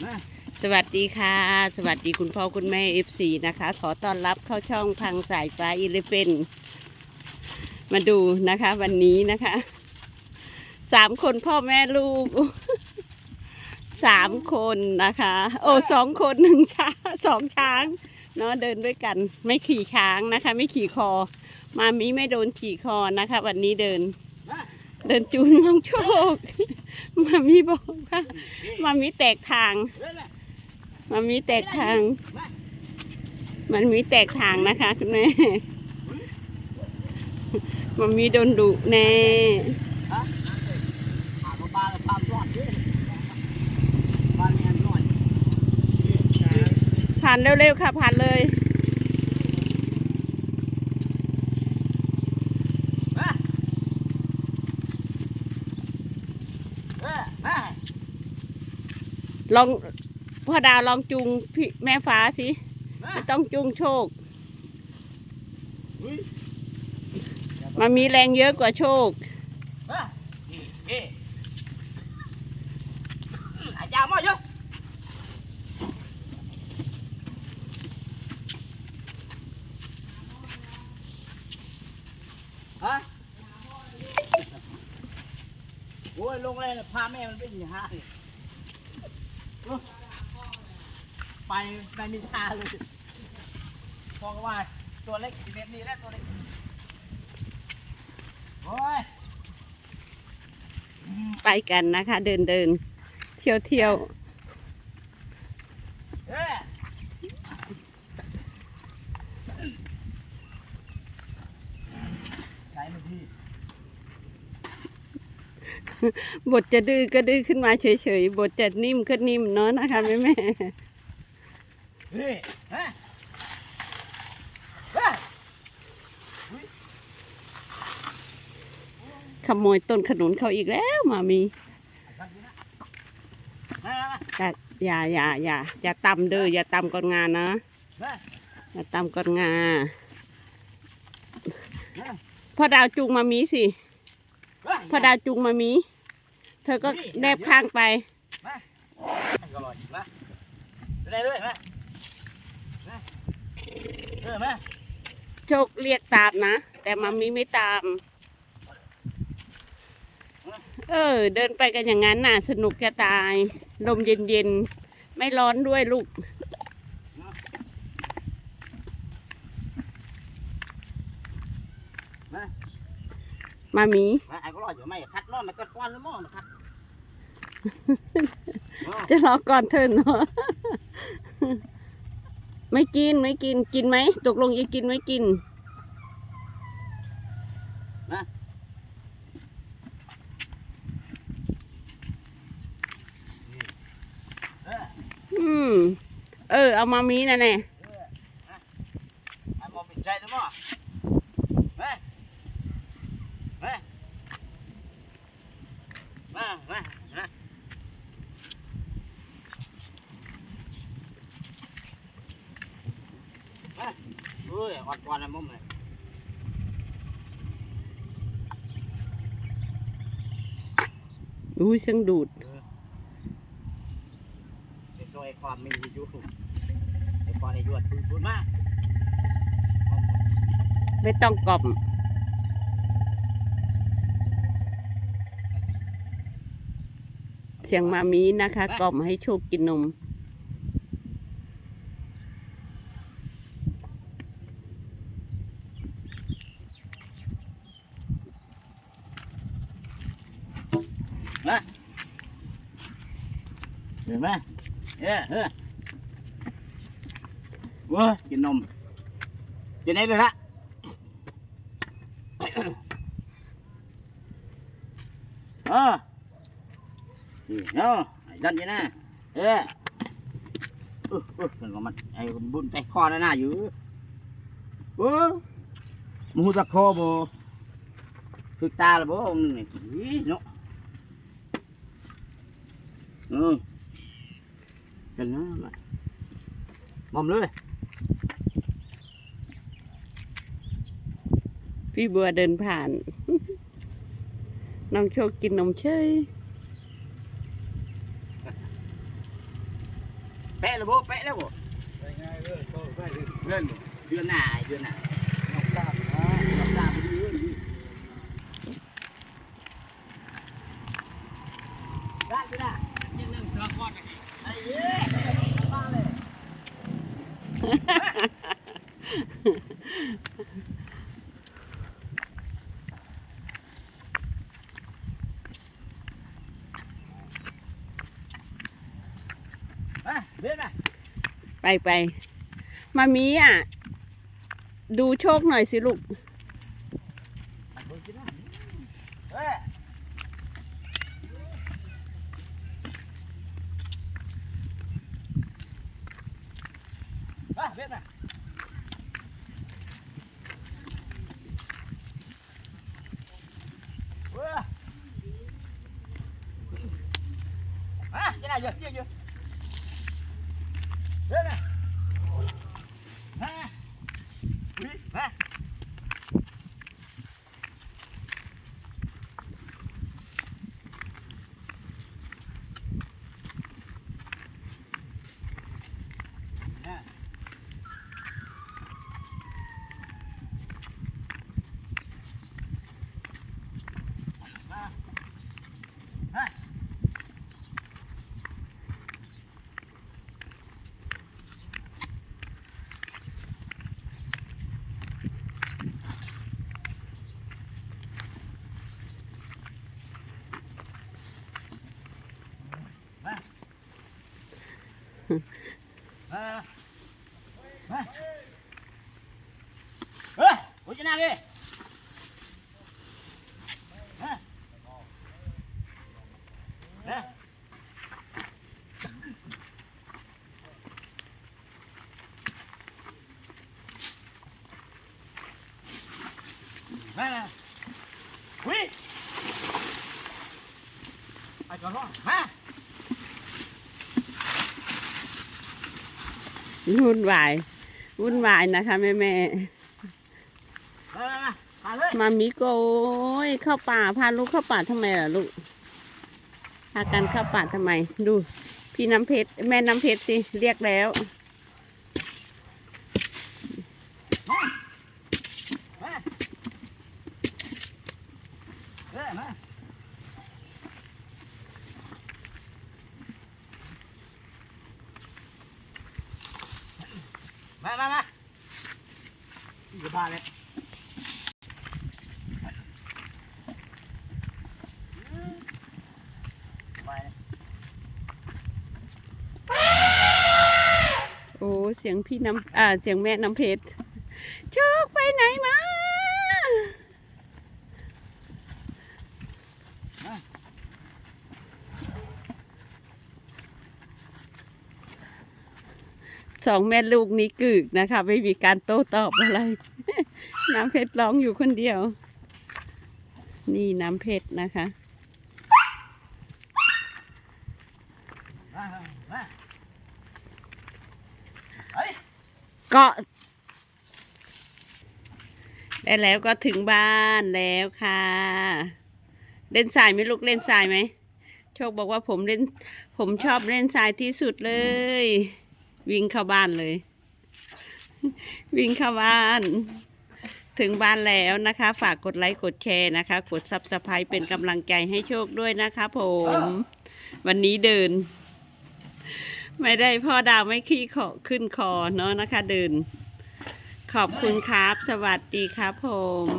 มาสวัสดีค่ะ สวัสดีคุณพ่อคุณแม่เอฟซีนะคะ ขอต้อนรับเข้าช่องพังสายฟ้าอีเลฟเฟนมาดูนะคะ วันนี้นะคะสามคนพ่อแม่ลูกสามคนนะคะ โอ้สองคนหนึ่งช้างสองช้างเนาะเดินด้วยกัน ไม่ขี่ช้างนะคะ ไม่ขี่คอ มามีไม่โดนขี่คอนะคะ วันนี้เดินมาเดินจูนน้องโชค มามีบอกว่ามามีแตกทางม่มันมีแตกทาง มันมีแตกทางนะคะคุณแม่มันมีโดนดุแน่ผ่านเร็วๆค่ะผ่านเลย มาเออมา ลองพ่อดาวลองจูงพี่แม่ฟ้าสิมาไม่ต้องจูงโชคเฮ้ยมันมีแรงเยอะกว่าโชคมานี่เอ๊ะอืมอาจารย์มาเยอะฮะโอ้ยลงเลยนะพาแม่มันไปหาเนี่ยโอ้ ไปไปมีทาเลยพอก็ว่าตัวเล็กสิเมตรนี่แหละตัวเล็กโอ้ยไปกันนะคะ เดินเดินเที่ยวเที่ยวเอ้ยใช้มือพี่ บทจะดื้อก็ดื้อขึ้นมาเฉยๆ บทจะนิ่มก็นิ่มเนาะนะคะแม่แม่เฮ้ยฮะเฮ้ยขโมยต้นขนุนเขาอีกแล้วมามีมามาอย่าอย่าอย่าอย่าอย่าตำเด้ออย่าตำก่อนงานนะมาอย่าตำก่อนงามาพ่อดาวจูงมามีสิมา พ่อดาวจูงมามี เธอก็แนบข้างไปมาก็ลอยมาไปได้เลยมามาเออมาโชคเรียกตามนะ แต่มามีไม่ตาม เออ เดินไปกันอย่างนั้นน่ะ สนุกจะตาย ลมเย็นๆ ไม่ร้อนด้วยลูกมา มามีมาไอ้ก็ลอยอยู่ไม่คัดนอนมันก็ก้อนหรือหม้อมันคัดมาจะรอก่อนเธอเนาะไม่กินไม่กินกินไหมตกลงจะกินไม่กินเอออืมเออ เอามามีนั่นแหละเออมาไอ้หมอปิดใจหรือหม้อมามา มามามามาเฮ้ยอ่อนๆนะมุมเลยอุ้ยเสียงดูดเด็กน้อยความมีอยู่ไอ้ความในยวดพูดพูดมาไม่ต้องกล่อม เสียงมามีนะคะ กล่อมให้โชคกินนม มาเห็นไหมเออเออเว้ยกินนมกินได้เลยละเออ นี่เนาะดันจีน่าเออเออเออเป็นมันไอ้บุญใจคอน่ะน่าอยู่เออมูตะคอบ่ฝึกตาละบ่องนึงนี่อีเนาะ ừ đừng nó mà mồm lưới พี่บัวเดินผ่าน น้องโชคกินนมเฉย แปะแล้วบ่แปะแล้วบ่ไปง่ายเลยก็ใส่ดิเดือนเดือนหน้าเดือนหน้า น้องกล้ามนะ รับตาไปดีเว้ยได้ก็ได้ยังนั่งเสือคอดไอ้เย้บ้าเลย อะเดินอะ ไปไปมามีอะ ดูโชคหน่อยสิลูกเอ้ยอะเดินอะเว้ยอะจะได้เยอะเยอะเยอะเดินอะฮะอุ๊ยฮะ Yeah. มามามา มามาเฮ้ยโอ้ยจะนั่งดิมามามา วิ่งไปก่อนรอมาวุ่นวายวุ่นวายนะคะแม่แม่มามามาเลยๆมามีโกยเข้าป่าพาลูกเข้าป่าทำไมล่ะลูกพากันเข้าป่าทำไม ดู พี่น้ำเพชรแม่น้ำเพชรสิเรียกแล้ว มามาเฮ้ยมา มามามาอยู่บ้านเลยโอ้ เสียงพี่น้ำ อ่า เสียงแม่น้ำเพชรโชคไปไหนมา สองแม่ลูกนี้กึกนะคะ ไม่มีการโต้ตอบอะไร น้ำเพชรร้องอยู่คนเดียว นี่น้ำเพชรนะคะมามาเฮ้ยก็ได้แล้วก็ถึงบ้านแล้วค่ะ เล่นทรายไหมลูกเล่นทรายไหมโชคบอกว่าผมเล่น ผมชอบเล่นทรายที่สุดเลย วิ่งเข้าบ้านเลย วิ่งเข้าบ้าน ถึงบ้านแล้วนะคะ ฝากกดไลค์กดแชร์นะคะ กดซับสไครต์เป็นกำลังใจให้โชคด้วยนะคะผม วันนี้เดิน ไม่ได้พ่อดาวไม่ขี้ขอขึ้นคอเนาะนะคะ เดิน ขอบคุณครับ สวัสดีครับผม